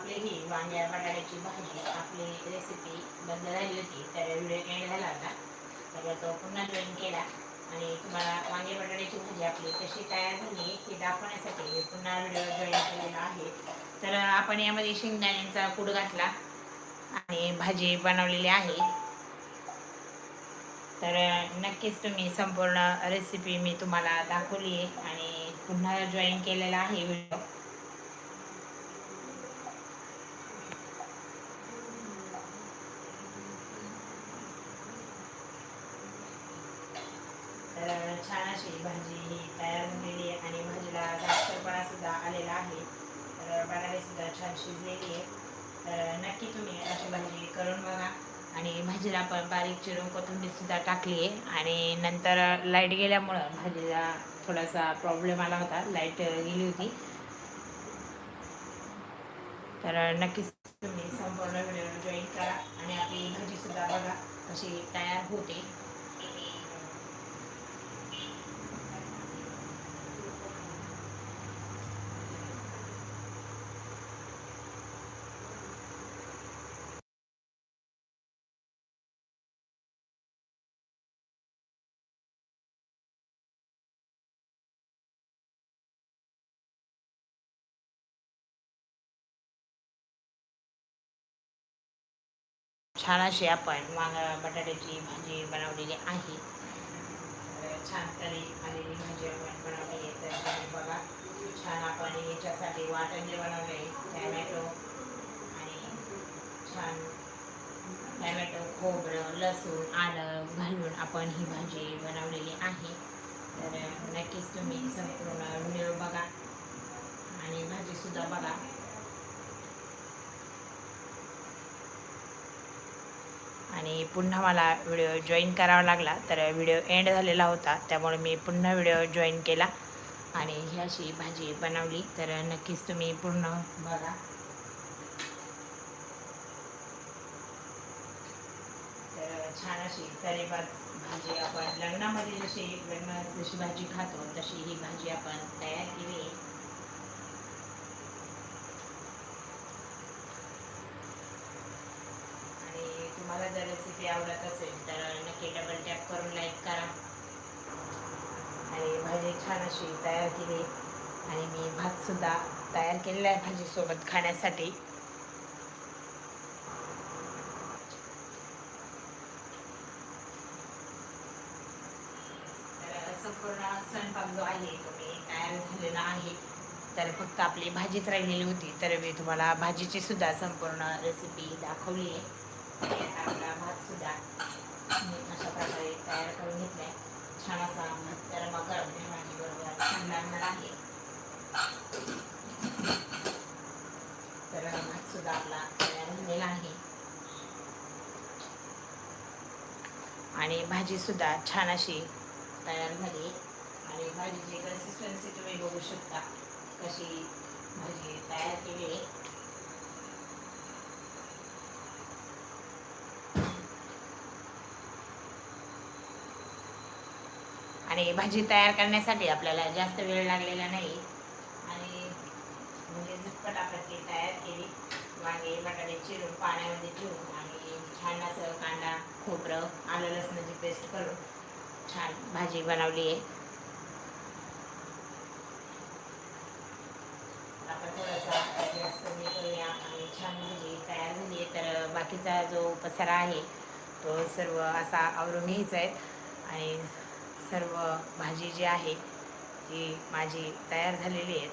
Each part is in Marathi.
आपले ही वांग्या बटाट्याची भाजी आपली रेसिपी बंद झाली होती तर व्हिडिओ एंड झाला होता. तर तो पुन्हा जॉईन केला आणि तुम्हाला वांगे बटाट्याची भाजी आपली कशी तयार झाली हे दाखवण्यासाठी पुन्हा व्हिडिओ जॉईन केलेला आहे. तर आपण यामध्ये शेंगदाण्यांचा कूड घातला आणि भाजी बनवलेली आहे. तर नक्कीच तुम्ही संपूर्ण रेसिपी मी तुम्हाला दाखवली आहे आणि पुन्हा जॉईन केलेला आहे व्हिडिओ तर छान अशी भाजी ही तयार झालेली आहे आणि भाजीला दाटसरपणा सुद्धा आलेला आहे. तर बटाटे सुद्धा छान शिजलेली आहे. तर नक्की तुम्ही अशी भाजी करून बघा. आणि भाजीला पण बारीक चिरून कोथिंबीरसुद्धा टाकली आहे. आणि नंतर लाइट गेल्यामुळं भाजीला थोडासा प्रॉब्लेम आला होता. लाइट गेली होती. तर नक्कीच तुम्ही संपूर्ण व्हिडिओ जॉईन करा आणि आपली भाजीसुद्धा बघा कशी तयार होते. छान अशी आपण वांग बटाट्याची भाजी बनवलेली आहे. तर छान तरी आलेली भाजी आपण बनवली आहे. तर बघा छान आपण याच्यासाठी वाटण जे बनवले टॅमॅटो आणि छान टॅमॅटो खोबरं लसूण आलं घालून आपण ही भाजी बनवलेली आहे. तर नक्कीच तुम्ही संपूर्ण व्हिडिओ बघा आणि भाजीसुद्धा बघा. आणि पुन्हा मला व्हिडिओ जॉईन करावा लागला तर व्हिडिओ एंड झालेला होता त्यामुळे मी पुन्हा व्हिडिओ जॉईन केला आणि ही अशी भाजी बनवली. तर नक्कीच तुम्ही पूर्ण बघा. तर छान अशी तरेबाज भाजी आपण लग्नामध्ये जशी लग्नात जशी भाजी खातो तशी ही भाजी आपण तयार केली आहे आणि तुम्हाला जर रेसिपी आवडत असेल तर नक्की डबल टॅप करून लाईक करा. आणि भाजी छान अशी तयार केली. आणि मी भातसुद्धा तयार केलेला आहे भाजीसोबत खाण्यासाठी. संपूर्ण स्वयंपाक जो आहे तो मी तयार झालेला आहे. तर फक्त आपली भाजीच राहिलेली होती तर मी तुम्हाला भाजीची सुद्धा संपूर्ण रेसिपी दाखवली आहे आणि आता आपला भात सुद्धा. मी अशा प्रकारे तयार करून घेतला आहे छान असा तर मग गरम भाजी बरोबर छान लागणार आहे. तर भात सुद्धा आपला तयार झालेला आहे. आणि भाजी सुद्धा छान अशी तयार झाली. आणि भाजीची कन्सिस्टन्सी तुम्ही बघू शकता. कशी भाजी तयार केली आहे. आणि भाजी तयार करण्यासाठी आपल्याला जास्त वेळ लागलेला नाही. आणि म्हणजे झटपट आपण ती तयार केली. वांगे बटाटे चिरून पाण्यामध्ये ठेवून आणि छान असं कांदा खोबरं आलं लसणाची पेस्ट करून छान भाजी बनवली आहे. आपण थोडासा गॅस कमी करूया आणि छान भाजी तयार झाली आहे. तर बाकीचा जो पसारा आहे तो सर्व असा आवरून घ्यायचा आहे. आणि सर्व भाजी जी आहे ती माझी तयार झालेली आहेत.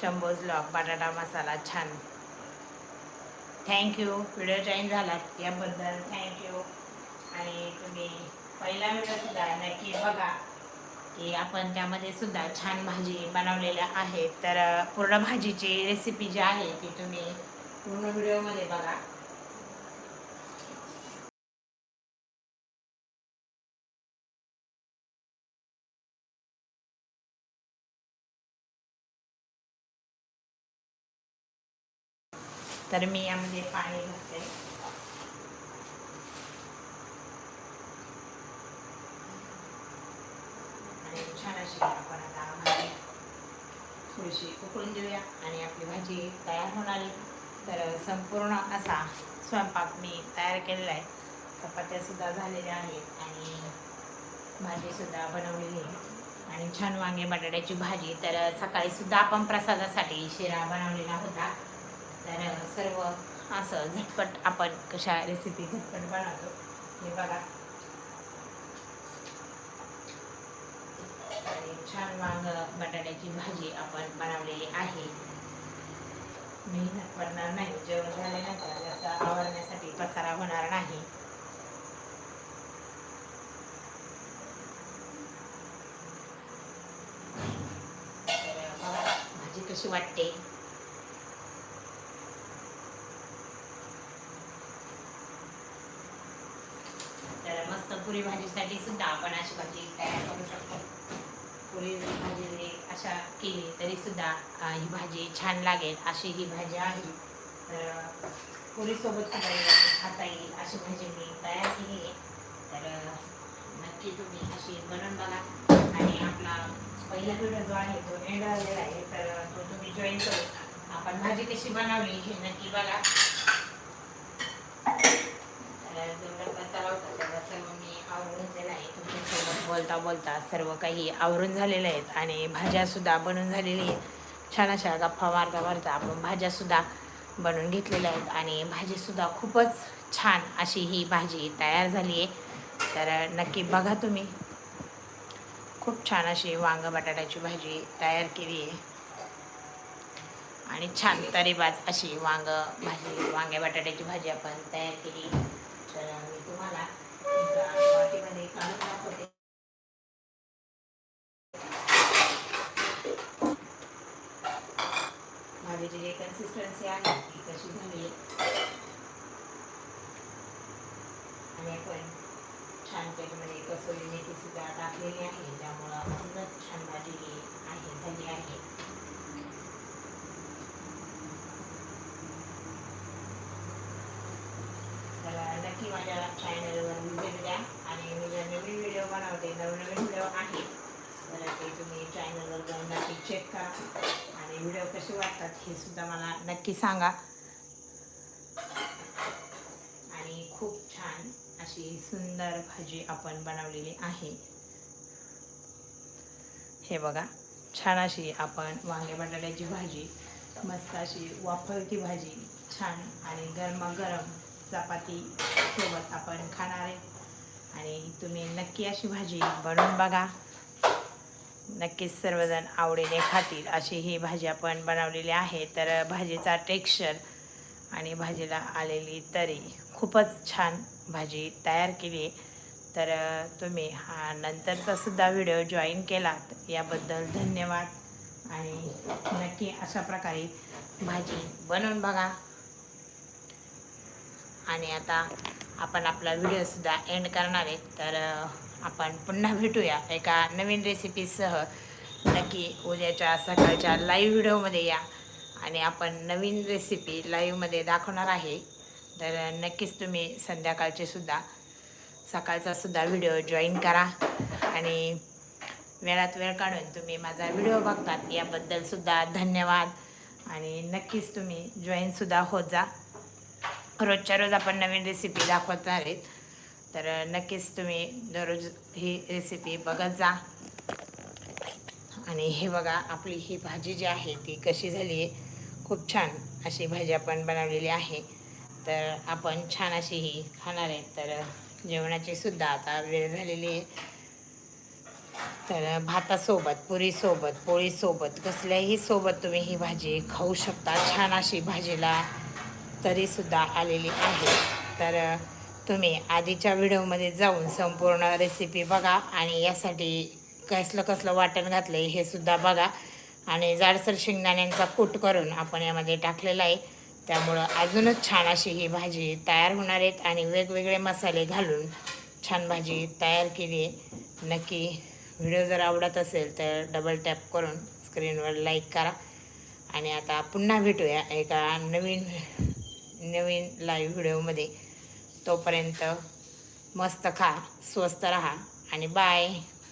शंभोज लॉक बटाटा मसाला छान. थँक्यू व्हिडिओ जॉईन झाला याबद्दल थँक्यू आणि तुम्ही पहिला व्हिडिओसुद्धा नक्की बघा की आपण त्यामध्ये सुद्धा छान भाजी बनवलेल्या आहेत. तर पूर्ण भाजीची रेसिपी जी आहे ती तुम्ही पूर्ण व्हिडिओमध्ये बघा. तर मी यामध्ये पाणी घातले आणि छान अशी आपण आता भाजी थोडीशी उकळून देऊया आणि आपली भाजी तयार होणार आहे तर संपूर्ण असा स्वयंपाक मी तयार केलेला आहे. चपात्यासुद्धा झालेल्या आहेत आणि भाजीसुद्धा बनवलेली आहे. आणि छान वांगे बटाट्याची भाजी. तर सकाळीसुद्धा आपण प्रसादासाठी शिरा बनवलेला होता. तर सर्व असं झटपट आपण कशा रेसिपी झटपट बनवतो. हे बघा. छान वांग बटाट्याची भाजी आपण बनवलेली आहे. मेहनत पडणार नाही. जेवण झाल्यानंतर जास्त आवरण्यासाठी पसारा होणार नाही. तर भाजी कशी वाटते तर मस्त पुरी भाजीसाठी सुद्धा आपण अशी भाजी तयार करू शकतो. पुरी भाजी अशा केली तरी सुद्धा ही भाजी छान लागेल अशी ही भाजी आहे. तर पुरीसोबत सुद्धा ही भाजी खाता येईल अशी भाजी मी तयार केली आहे. तर नक्की तुम्ही अशी बनवून बघा. आणि आपला पहिला व्हिडिओ जो आहे तो एंड झालेला आहे तर तो तुम्ही जॉईन करू आपण भाजी कशी बनवली हे नक्की बघा. तर जेवढा पसारा होता तेवढा सर्व मी आवरून घेतलेला आहे. तुमच्यासोबत बोलता बोलता सर्व काही आवरून झालेलं आहेत आणि भाज्यासुद्धा बनवून झालेली आहेत. छान अशा गप्पा मारता मारता आपण भाज्यासुद्धा बनवून घेतलेल्या आहेत आणि भाजीसुद्धा खूपच छान अशी ही भाजी तयार झाली आहे. तर नक्की बघा तुम्ही. खूप छान अशी वांग बटाट्याची भाजी तयार केली आहे. आणि छान तरीबाज अशी वांग भाजी वांग्या बटाट्याची भाजी आपण तयार केली. तर मी तुम्हाला वाटीमध्ये काढून दाखवते भाजीची जी कन्सिस्टन्सी आहे ती कशी झाली आहे आणि आपण छान त्याच्यामध्ये कसोरी मेथी सुद्धा टाकलेली आहे त्यामुळं अजूनच छान भाजी ही आहे झाली आहे तर नक्की माझ्या चॅनलवर व्हिजिट द्या आणि मी जे नवीन व्हिडिओ बनवते नवनवीन व्हिडिओ आहे तर ते तुम्ही चॅनलवर जाऊन नक्की चेक करा. आणि व्हिडिओ कसे वाटतात हे सुद्धा मला नक्की सांगा. आणि खूप छान अशी सुंदर भाजी आपण बनवलेली आहे. हे बघा छान अशी आपण वांगे बटाट्याची भाजी मस्त अशी वाफळती भाजी छान आणि गरमागरम चपाती सोबत आपण खाणार आहे. आणि तुम्ही नक्की अशी भाजी बनवून बघा. नक्कीच सर्वजण आवडीने खातील अशी ही भाजी आपण बनवलेली आहे. तर भाजीचा टेक्स्चर आणि भाजीला आलेली तरी खूपच छान भाजी तयार केली आहे. तर तुम्ही हा नंतरचा सुद्धा व्हिडिओ जॉईन केलात याबद्दल धन्यवाद. आणि नक्की अशा प्रकारे भाजी बनवून बघा. आणि आता आपण आपला व्हिडिओसुद्धा एंड करणार आहे. तर आपण पुन्हा भेटूया एका नवीन रेसिपीसह नक्की उद्याच्या सकाळच्या लाईव्ह व्हिडिओमध्ये या. आणि आपण नवीन रेसिपी लाईव्हमध्ये दाखवणार आहे. तर नक्कीच तुम्ही संध्याकाळचे सुद्धा सकाळचा सुद्धा व्हिडिओ जॉईन करा. आणि वेळात वेळ काढून तुम्ही माझा व्हिडिओ बघतात. याबद्दलसुद्धा धन्यवाद. आणि नक्कीच तुम्ही जॉईनसुद्धा होत जा. रोजच्या रोज आपण नवीन रेसिपी दाखवणार आहेत. तर नक्कीच तुम्ही दररोज ही रेसिपी बघत जा. आणि हे बघा आपली ही भाजी जी आहे ती कशी झाली आहे? खूप छान अशी भाजी आपण बनवलेली आहे. तर आपण छान अशी ही खाणार आहे. तर जेवणाची सुद्धा आता वेळ झालेली आहे. तर भातासोबत पुरीसोबत पोळीसोबत कसल्याही सोबत तुम्ही ही भाजी खाऊ शकता. छान अशी भाजीला तरीसुद्धा आलेली आहे. तर तुम्ही आधीच्या व्हिडिओमध्ये जाऊन संपूर्ण रेसिपी बघा आणि यासाठी कसलं कसलं वाटण घातलं आहे हे सुद्धा बघा. आणि जाडसर शेंगदाण्यांचा कूट करून आपण यामध्ये टाकलेला आहे. त्यामुळं अजूनच छान अशी ही भाजी तयार होणार आहेत आणि वेगवेगळे मसाले घालून छान भाजी तयार केली आहे. नक्की व्हिडिओ जर आवडत असेल तर डबल टॅप करून स्क्रीनवर लाईक करा. आणि आता पुन्हा भेटूया एका नवीन नवीन लाईव्ह व्हिडिओमध्ये तोपर्यंत मस्त खा स्वस्त राहा आणि बाय